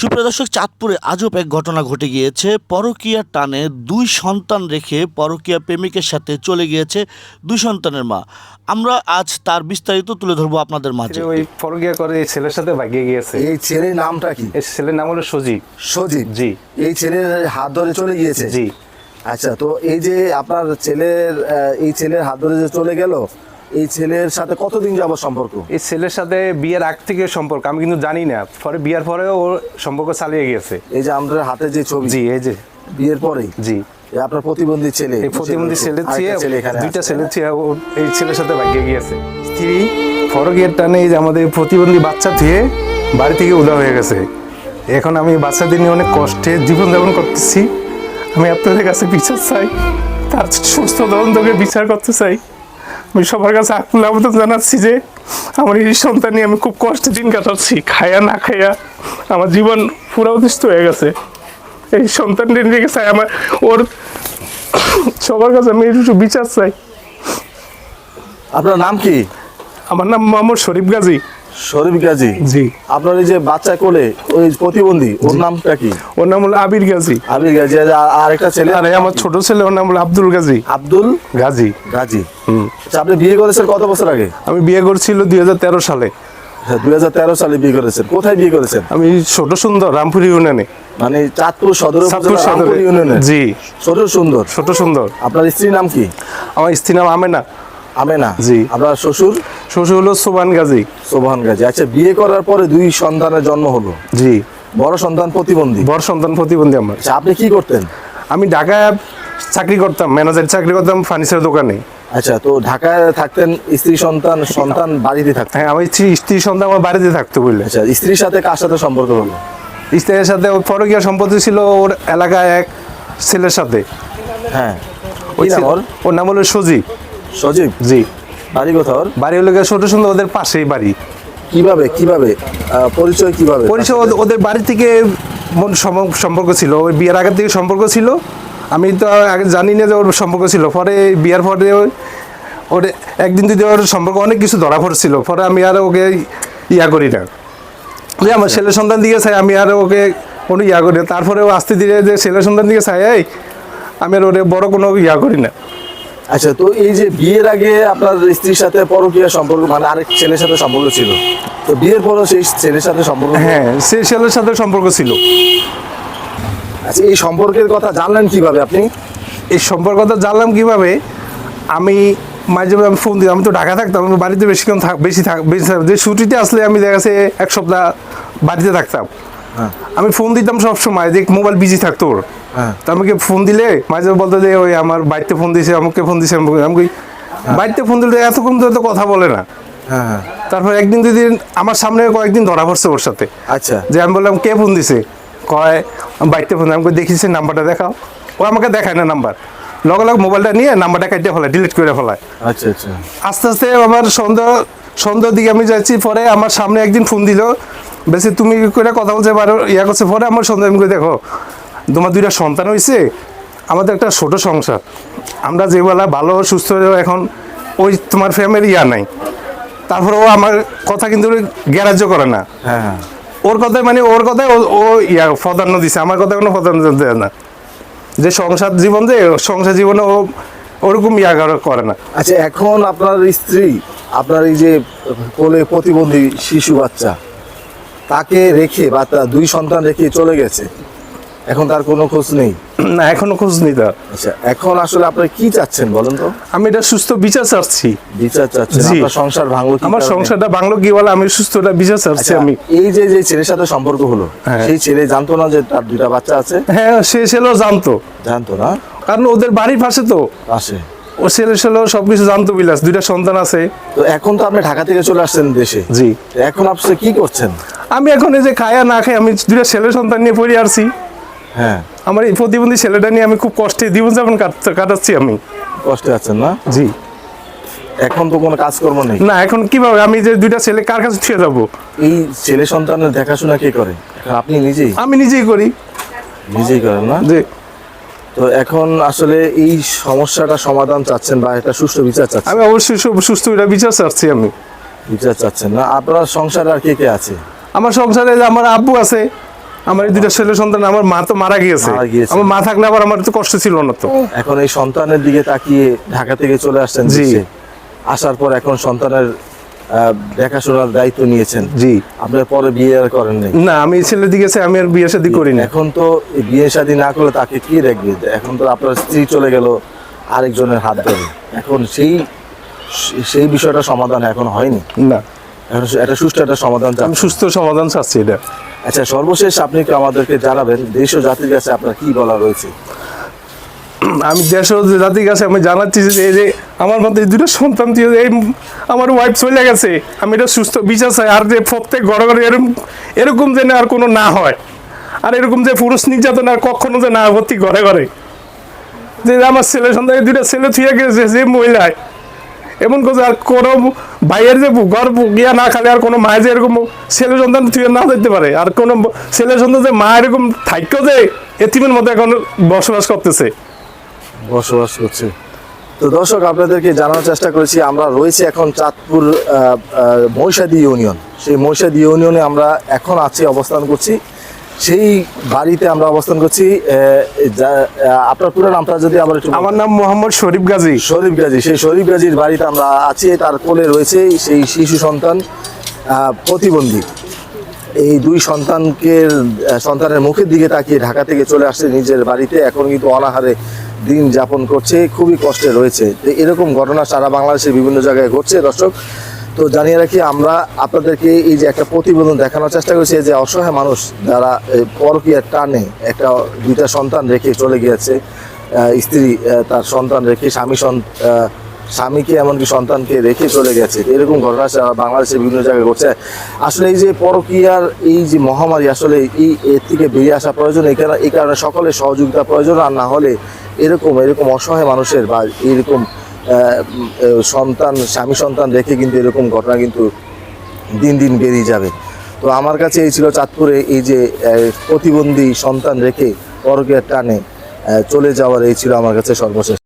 সুপ্রিয় দর্শক চাঁদপুরে আজব এক ঘটনা ঘটে গিয়েছে। পরকীয়ার টানে দুই সন্তান রেখে পরকীয়া প্রেমিকের সাথে চলে গিয়েছে দুই সন্তানের মা। আমরা আজ তার বিস্তারিত তুলে ধরবো আপনাদের মাঝে। যে ওই পরকিয়া করে এই ছেলের সাথে ভাগিয়ে গিয়েছে। এই ছেলের নামটা কি? এই ছেলের নাম হলো সজীব সজীব জি। এই ছেলের হাত ধরে চলে গিয়েছে? জি। আচ্ছা তো এই যে আপনার ছেলের এই ছেলের হাত ধরে যে চলে গেল এই ছেলের সাথে কতদিন যাবত সম্পর্ক? এই ছেলের সাথে বিয়ের আগ থেকে সম্পর্ক আমি কিন্তু জানি না। পরে বিয়ের পরেও ওর সম্পর্ক চালিয়ে গিয়েছে। এই যে আমাদের হাতে যে ছবি জি এই যে। বিয়ের পরেই? জি। আপনার প্রতিবন্ধী ছেলে এই প্রতিবন্ধী ছেলে দুইটা। ছেলে এই ছেলের সাথে ভাগিয়ে গিয়েছে। স্ত্রী ফরকের টানে এই যে আমাদের প্রতিবন্ধী বাচ্চা থেকে বাড়ি থেকে উদা হয়ে গেছে। এখন আমি বাচ্চাদের নিয়ে অনেক কষ্টে জীবনযাপন করতেছি। আমি আপনাদের কাছে বিচার চাই তার সুস্থ তদন্তকে বিচার করতে চাই। আমি সবার কাছে আকুল আবেদন জানাচ্ছি যে আমার এই সন্তান নিয়ে আমি খুব কষ্টে দিন কাটাচ্ছি খায়া না খায়া আমার জীবন পুরা অতিষ্ঠ হয়ে গেছে। এই সন্তানটি নিয়ে চাই আমার ওর সবার কাছে আমি একটু বিচার চাই। আপনার নাম কি? আমার নাম মোহাম্মদ শরীফ গাজী। শরীফ গাজী জি। আপনার এই যে বাচ্চা কোলে ওই প্রতিবন্ধী ওর নামটা কি? ওর নাম হলো আবির গাজী। আবির গাজী আর আরেকটা ছেলে? আর এই আমার ছোট ছেলে ওর নাম হলো আব্দুল গাজী। আব্দুল গাজী। গাজী। হুম। আচ্ছা আপনি বিয়ে করেছেন কত বছর আগে? আমি বিয়ে করছিল দুই সালে। দুই হাজার তেরো সালে বিয়ে করেছেন। কোথায় বিয়ে করেছেন? আমি ছোট সুন্দর রামপুর ইউনিয়নে। মানে চাঁদপুর সদর চাঁদপুর রামপুর ইউনিয়নে? জি। ছোট সুন্দর। ছোট সুন্দর। আপনার স্ত্রীর নাম কি? আমার স্ত্রীর নাম আমেনা। আমেনা। জি। আপনার শ্বশুর? শ্বশুর হলো সোবান গাজী। সোভান গাজী। আচ্ছা বিয়ে করার পরে দুই সন্তানের জন্ম হলো? জি। বড় সন্তান প্রতিবন্ধী? বড় সন্তান প্রতিবন্ধী আমার। আচ্ছা আপনি কি করতেন? আমি ঢাকায় চাকরি করতাম ম্যানেজার চাকরি করতাম ফার্নিচার দোকানে। আচ্ছা তো ঢাকায় থাকতেন স্ত্রী সন্তান সন্তান বাড়িতে থাকতেন? হ্যাঁ আমার স্ত্রী স্ত্রী সন্তান আমার বাড়িতে থাকতো বললে আচ্ছা স্ত্রীর সাথে কার সাথে সম্পর্ক হলো? স্ত্রীর সাথে ওর পরকীয়া সম্পত্তি ছিল ওর এলাকায় এক ছেলের সাথে। হ্যাঁ ওই ওর নাম হলো সজীব। সজীব? জি। বাড়ি কোথাও? বাড়ি হলো ছোট সুন্দর ওদের পাশেই বাড়ি। কীভাবে কীভাবে? পরিচয় কীভাবে? পরিচয় ওদের- বাড়ি থেকে মন সম- সম্পর্ক ছিল ওই বিয়ের আগের থেকে সম্পর্ক ছিল। আমি তো আগে জানি না যে ওর সম্পর্ক ছিল। পরে বিয়ের পরে ওর একদিন দুদিন ওর সম্পর্ক অনেক কিছু ধরা পড়ছিল পরে আমি আর ওকে ইয়া করি না। যে আমার ছেলে সন্তান দিকে চাই আমি আর ওকে কোনো ইয়া করি না। তারপরে ও আস্তে ধীরে যে ছেলে সন্তান দিকে চাই আমি আর ওরে বড় কোনো ইয়া করি না। আচ্ছা তো এই যে বিয়ের আগে আপনার স্ত্রীর সাথে পরকীয়া সম্পর্ক মানে আরেক ছেলের সাথে সম্পর্ক ছিল। তো বিয়ের পরও সেই ছেলের সাথে সম্পর্ক হ্যাঁ সে ছেলের সাথে সম্পর্ক ছিল। আচ্ছা এই সম্পর্কের কথা জানলেন কীভাবে আপনি? এই সম্পর্কটা জানলাম কীভাবে? আমি মাঝে মাঝে আমি ফোন দিতাম আমি তো ঢাকা থাকতাম আমি বাড়িতে বেশিক্ষণ থাক বেশি থাক বেশি থাক যে ছুটিতে আসলে আমি দেখা গেছে এক সপ্তাহ বাড়িতে থাকতাম। হ্যাঁ। আমি ফোন দিতাম সব সময় যে মোবাইল বিজি থাকতো ওর। তো আমাকে ফোন দিলে মাঝে বলতো যে ওই আমার বাড়িতে ফোন দিয়েছে আমাকে ফোন আমাকে আমি কই, বাড়িতে ফোন দিলে এতক্ষণ তো এত কথা বলে না। হ্যাঁ হ্যাঁ। তারপর একদিন দুদিন আমার সামনে কয়েকদিন ধরা পড়ছে ওর সাথে। আচ্ছা। যে আমি বললাম কে ফোন দিছে? কয় বাড়িতে ফোন আমাকে দেখিছে নাম্বারটা দেখাও। ও আমাকে দেখায় না নাম্বার। লগে লগে মোবাইলটা নিয়ে নাম্বারটা কাটিয়ে ফেলায় ডিলিট করে ফেলায়। আচ্ছা আচ্ছা। আস্তে আস্তে আমার সন্ধ্যা সন্ধ্যার দিকে আমি যাচ্ছি। পরে আমার সামনে একদিন ফোন দিল। বেশি তুমি করে কথা বলতে পারো? ইয়া করছে। পরে আমার সন্ধ্যা আমি দেখো তোমার দুইটা সন্তান হয়েছে আমাদের একটা ছোট সংসার। আমরা যেবেলা ভালো সুস্থ এখন ওই তোমার ফ্যামিলি ইয়া নাই। তারপরে ও আমার কথা কিন্তু গ্যারাজ্য করে না। হ্যাঁ হ্যাঁ। ওর কথায় মানে ওর কথায় ও- ইয়া প্রাধান্য দিছে। আমার কথা কোনো প্রাধান্য দেয় না। যে সংসার জীবন যে সংসার জীবনে ও ওরকম ইয়া করে- করে না। আচ্ছা এখন আপনার স্ত্রী আপনার এই যে কোলে প্রতিবন্ধী শিশু বাচ্চা তাকে রেখে বা দুই সন্তান রেখে চলে গেছে। এখন তার কোনো খোঁজ নেই? না এখনও খোঁজ নেই তার। আচ্ছা এখন আসলে আপনি কি চাচ্ছেন বলেন তো? আমি এটা সুস্থ বিচার চাচ্ছি। বিচার চাচ্ছেন জি। আপনার সংসার ভাঙলো কি আমার সংসারটা বাংলো কি বলে আমি সুস্থটা বিচার চাচ্ছি আচ্ছা, আমি। এই যে যে ছেলের সাথে সম্পর্ক হলো হ্যাঁ। সেই ছেলে জানতো না যে তার দুইটা বাচ্চা আছে? হ্যাঁ সে ছেলেও জানতো। জানতো না? কারণ ওদের বাড়ির পাশে তো। আসে ও ছেলে ছেলেও সবকিছু জানতো বিলাস দুইটা সন্তান আছে। তো এখন তো আপনি ঢাকা থেকে চলে আসছেন দেশে। জি। এখন আপনি কি করছেন? আমি এখন এই যে খায়া না খাই আমি দুইটা ছেলে সন্তান নিয়ে পড়ে আসছি। হ্যাঁ। আমার এই প্রতিবন্ধী ছেলেটা নিয়ে আমি খুব কষ্টে জীবনযাপন কাট- কাটাচ্ছি আমি। কষ্টে আছেন না? জি। এখন তো কোনো কাজকর্ম নেই। না এখন কীভাবে? আমি যে দুইটা ছেলে কার কাছে ছুঁয়ে যাব? এই ছেলে সন্তানের দেখাশোনা কে করে? আপনি নিজেই? আমি নিজেই করি। নিজেই করেন না? যে তো এখন আসলে এই সমস্যাটা সমাধান চাচ্ছেন বা একটা সুষ্ঠু বিচার চাচ্ছেন? আমি অবশ্যই সুস্থ এটা বিচার চাচ্ছি আমি। বিচার চাচ্ছেন না? আপনার সংসার আর কে কে আছে? আমার সংসারে যে আমার আব্বু আছে আমার এই দুইটা ছেলে সন্তান আমার মা তো মারা গিয়েছে। মারা গিয়েছে। আমার মা থাকলে আবার আমার তো কষ্ট ছিল না তো। এখন এই সন্তানের দিকে তাকিয়ে ঢাকা থেকে চলে আসছেন জি। আসার পর এখন সন্তানের দেখাশোনার দায়িত্ব নিয়েছেন। জি। আপনার পরে বিয়ে আর করেন না আমি এই ছেলে দিকে আমি আর বিয়ে শাদী করি না এখন তো বিয়ে শাদী না করলে তাকে কি দেখবে? এখন তো আপনার স্ত্রী চলে গেল আরেকজনের হাত ধরে। এখন সেই সেই বিষয়টা সমাধান এখন হয়নি। না। এখন একটা সুষ্ঠু একটা সমাধান আমি সুস্থ সমাধান চাচ্ছি এটা। আচ্ছা সর্বশেষ আপনি কি আমাদেরকে জানাবেন, দেশ ও জাতির কাছে আপনার কি বলা রয়েছে? আমি দেশ ও জাতির কাছে আমি জানাচ্ছি যে, এই যে আমার মধ্যে দুটো সন্তান দিয়ে এই আমার ওয়াইফ চলে গেছে। আমি এটা সুস্থ বিচার চাই আর যে প্রত্যেক ঘরে ঘরে এরকম এরকম যেন আর কোনো না হয়। আর এরকম যে পুরুষ নির্যাতন আর কখনো যে না ভর্তি ঘরে ঘরে যে আমার ছেলে সন্তান, এই দুটো ছেলে থুয়ে গেছে, যে মহিলায়। এমন কথা আর কোনো ভাইয়ের যে ঘর গিয়া না খালে আর কোনো মায়ের যে এরকম ছেলে সন্তান থুয়ে না যেতে পারে আর কোনো ছেলে সন্তান যে মা এরকম থাইকেও যে এতিমের মধ্যে এখন বসবাস করতেছে। বসবাস করছে। তো দর্শক আপনাদেরকে জানানোর চেষ্টা করেছি আমরা রয়েছি এখন চাঁদপুর আহ, ইউনিয়ন। সেই মহিষাদী ইউনিয়নে আমরা এখন আছি অবস্থান করছি। সেই বাড়িতে আমরা অবস্থান করছি আপনার পুরো নামটা যদি আবার একটু আমার নাম মোহাম্মদ শরীফ গাজী। শরীফ গাজী সেই শরীফ গাজীর বাড়িতে আমরা আছি তার কোলে রয়েছে সেই শিশু সন্তান প্রতিবন্ধী। এই দুই সন্তানকে সন্তানের মুখের দিকে তাকিয়ে ঢাকা থেকে চলে আসছে নিজের বাড়িতে এখন কিন্তু অনাহারে দিন যাপন করছে খুবই কষ্টে রয়েছে। এরকম ঘটনা সারা বাংলাদেশের বিভিন্ন জায়গায় ঘটছে দর্শক। তো জানিয়ে রাখি, আমরা আপনাদেরকে এই যে একটা প্রতিবেদন দেখানোর চেষ্টা করছি যে অসহায় মানুষ যারা পরকীয়ার টানে একটা, দুইটা সন্তান রেখে চলে গিয়েছে স্ত্রী তার সন্তান রেখে, স্বামী স্বামীকে এমনকি সন্তানকে রেখে চলে গেছে। এরকম ঘটনা বাংলাদেশের বিভিন্ন জায়গায় ঘটছে। আসলে এই যে পরকীয়ার এই যে মহামারী, আসলে এই, এর থেকে বেরিয়ে আসা প্রয়োজন এই কারণে সকলের সহযোগিতা প্রয়োজন, আর না হলে এরকম এরকম অসহায় মানুষের বা এরকম সন্তান, স্বামী সন্তান রেখে কিন্তু এরকম ঘটনা কিন্তু দিন দিন বেরিয়ে যাবে। তো আমার কাছে এই ছিল চাঁদপুরে এই যে প্রতিবন্ধী সন্তান রেখে পরকের টানে চলে যাওয়ার এই ছিল আমার কাছে সর্বশেষ।